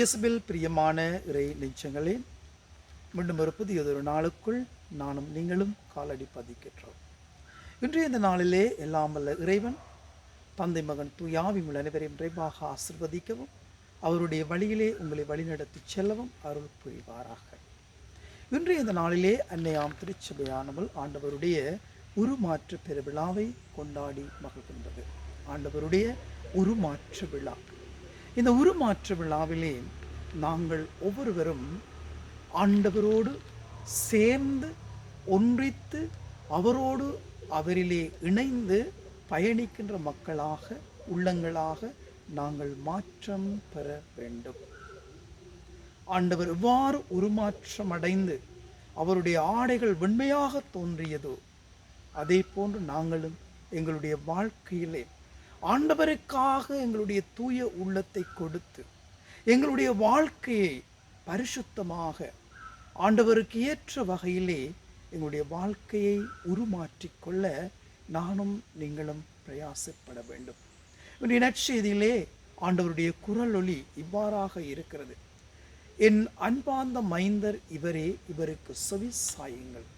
இயேசுவில் பிரியமான இறை நெஞ்சங்களே மீண்டும் ஒரு புதியதொரு நாளுக்குள் நானும் நீங்களும் காலடி பதிக்கின்றோம். இன்றைய இந்த நாளிலே எல்லாம் வல்ல இறைவன் தந்தை மகன் தூயாவி உள்ள அனைவரையும் விரைவாக ஆசிர்வதிக்கவும் அவருடைய வழியிலே உங்களை வழிநடத்தி செல்லவும் அருள் புரிவாராக. இன்றைய இந்த நாளிலே அன்னையாம் திருச்சபையானவள் ஆண்டவருடைய உருமாற்று பெருவிழாவை கொண்டாடி மகிழ்கின்றது. ஆண்டவருடைய உருமாற்று விழா இந்த உருமாற்று விழாவிலே நாங்கள் ஒவ்வொருவரும் ஆண்டவரோடு சேர்ந்து ஒன்றித்து அவரோடு அவரிலே இணைந்து பயணிக்கின்ற மக்களாக உள்ளங்களாக நாங்கள் மாற்றம் பெற வேண்டும். ஆண்டவர் எவ்வாறு உருமாற்றம் அடைந்து அவருடைய ஆடைகள் வெண்மையாக தோன்றியதோ அதே போன்று நாங்களும் எங்களுடைய வாழ்க்கையிலே ஆண்டவருக்காக எங்களுடைய தூய உள்ளத்தை கொடுத்து எங்களுடைய வாழ்க்கையை பரிசுத்தமாக ஆண்டவருக்கு ஏற்ற வகையிலே எங்களுடைய வாழ்க்கையை உருமாற்றிக்கொள்ள நானும் நீங்களும் பிரயாசப்பட வேண்டும். இன்றைய நற்செய்தியிலே ஆண்டவருடைய குரல் ஒளி இவ்வாறாக இருக்கிறது. என் அன்பார்ந்த மைந்தர் இவரே இவருக்கு செவி சாயுங்கள்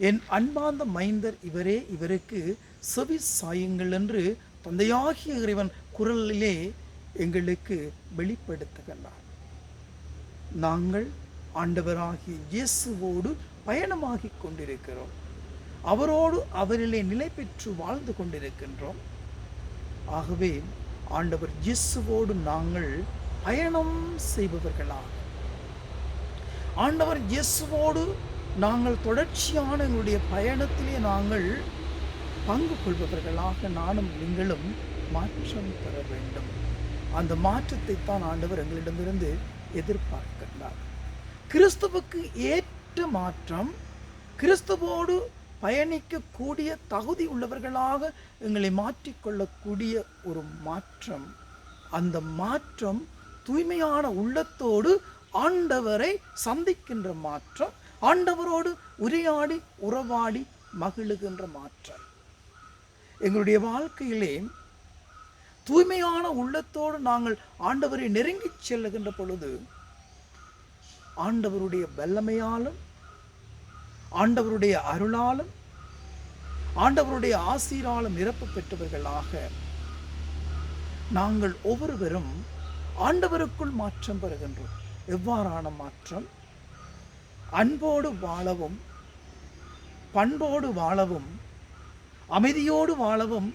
என் அன்பார்ந்த மைந்தர் இவரே இவருக்கு செவி சாயுங்கள் என்று தந்தையாகிய இறைவன் குரலிலே எங்களுக்கு வெளிப்படுத்துகின்றார். நாங்கள் ஆண்டவராகிய இயேசுவோடு பயணமாகி கொண்டிருக்கிறோம். அவரோடு அவரிலே நிலை பெற்று வாழ்ந்து கொண்டிருக்கின்றோம். ஆகவே ஆண்டவர் இயேசுவோடு நாங்கள் பயணம் செய்பவர்களாக. ஆண்டவர் இயேசுவோடு நாங்கள் தொடர்ச்சியான எங்களுடைய பயணத்திலே நாங்கள் பங்கு கொள்பவர்களாக நானும் நீங்களும் மாற்றம் பெற வேண்டும். அந்த மாற்றத்தை தான் ஆண்டவர் எங்களிடமிருந்து எதிர்பார்க்கின்றார். கிறிஸ்துவுக்கு ஏற்ற மாற்றம் கிறிஸ்துவோடு பயணிக்கக்கூடிய தகுதி உள்ளவர்களாக எங்களை மாற்றிக்கொள்ளக்கூடிய ஒரு மாற்றம். அந்த மாற்றம் தூய்மையான உள்ளத்தோடு ஆண்டவரை சந்திக்கின்ற மாற்றம் ஆண்டவரோடு உரையாடி உறவாடி மகிழுகின்ற மாற்றம். எங்களுடைய வாழ்க்கையிலே தூய்மையான உள்ளத்தோடு நாங்கள் ஆண்டவரை நெருங்கி செல்லுகின்ற பொழுது ஆண்டவருடைய வல்லமையாலும் ஆண்டவருடைய அருளாலும் ஆண்டவருடைய ஆசீராலும் நிரப்பு பெற்றவர்களாக நாங்கள் ஒவ்வொருவரும் ஆண்டவருக்குள் மாற்றம் பெறுகின்றோம். எவ்வாறான மாற்றம்? அன்போடு வாழவும் பண்போடு வாழவும் அமைதியோடு வாழவும்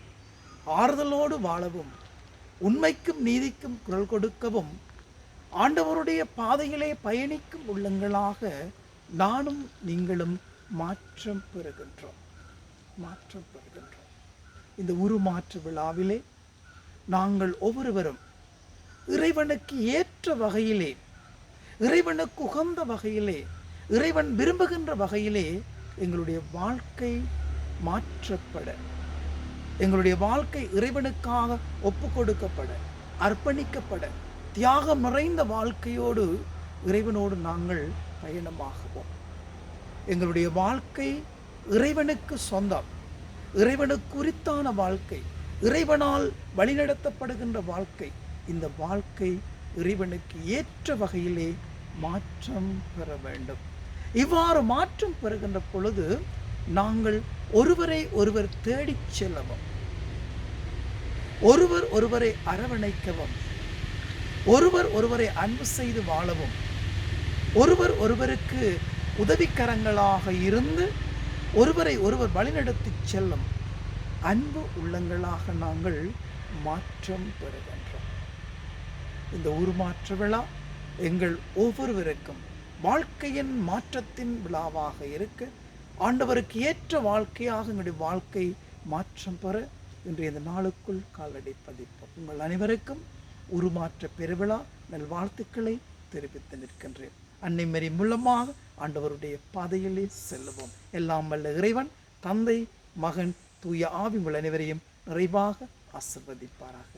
ஆறுதலோடு வாழவும் உண்மைக்கும் நீதிக்கும் குரல் கொடுக்கவும் ஆண்டவருடைய பாதையிலே பயணிக்கும் உள்ளங்களாக நானும் நீங்களும் மாற்றம் பெறுகின்றோம். மாற்றம் பெறுகின்றோம். இந்த உருமாற்று விழாவிலே நாங்கள் ஒவ்வொருவரும் இறைவனுக்கு ஏற்ற வகையிலே இறைவனுக்கு உகந்த வகையிலே இறைவன் விரும்புகின்ற வகையிலே எங்களுடைய வாழ்க்கை மாற்றப்பட. எங்களுடைய வாழ்க்கை இறைவனுக்காக ஒப்பு கொடுக்கப்பட அர்ப்பணிக்கப்பட தியாகம் நிறைந்த வாழ்க்கையோடு இறைவனோடு நாங்கள் பயணமாகுவோம். எங்களுடைய வாழ்க்கை இறைவனுக்கு சொந்தம். இறைவனுக்கு குறித்தான வாழ்க்கை இறைவனால் வழிநடத்தப்படுகின்ற வாழ்க்கை இந்த வாழ்க்கை இறைவனுக்கு ஏற்ற வகையிலே மாற்றம் பெற வேண்டும். இவ்வாறு மாற்றம் பெறுகின்ற பொழுது நாங்கள் ஒருவரை ஒருவர் தேடிச் செல்லவும். ஒருவர் ஒருவரை அரவணைக்கவும். ஒருவர் ஒருவரை அன்பு செய்து வாழவும். ஒருவர் ஒருவருக்கு உதவிக்கரங்களாக இருந்து ஒருவரை ஒருவர் வழிநடத்தி செல்லும். அன்பு உள்ளங்களாக நாங்கள் மாற்றம் பெறுகின்றோம். இந்த உருமாற்ற விழா எங்கள் ஒவ்வொருவருக்கும் வாழ்க்கையின் மாற்றத்தின் விழாவாக இருக்க. ஆண்டவருக்கு ஏற்ற வாழ்க்கையாக எங்களுடைய வாழ்க்கை மாற்றம் பெற இன்றைய இந்த நாளுக்குள் காலடி பதிப்போம். உங்கள் அனைவருக்கும் உருமாற்ற பெருவிழா நல்வாழ்த்துக்களை தெரிவித்து நிற்கின்றேன். அன்னை மரி மூலமாக ஆண்டவருடைய பாதையிலே செல்லுவோம். எல்லாம் வல்ல இறைவன் தந்தை மகன் தூய ஆவி உள்ள அனைவரையும் நிறைவாக ஆசிர்வதிப்பாராக.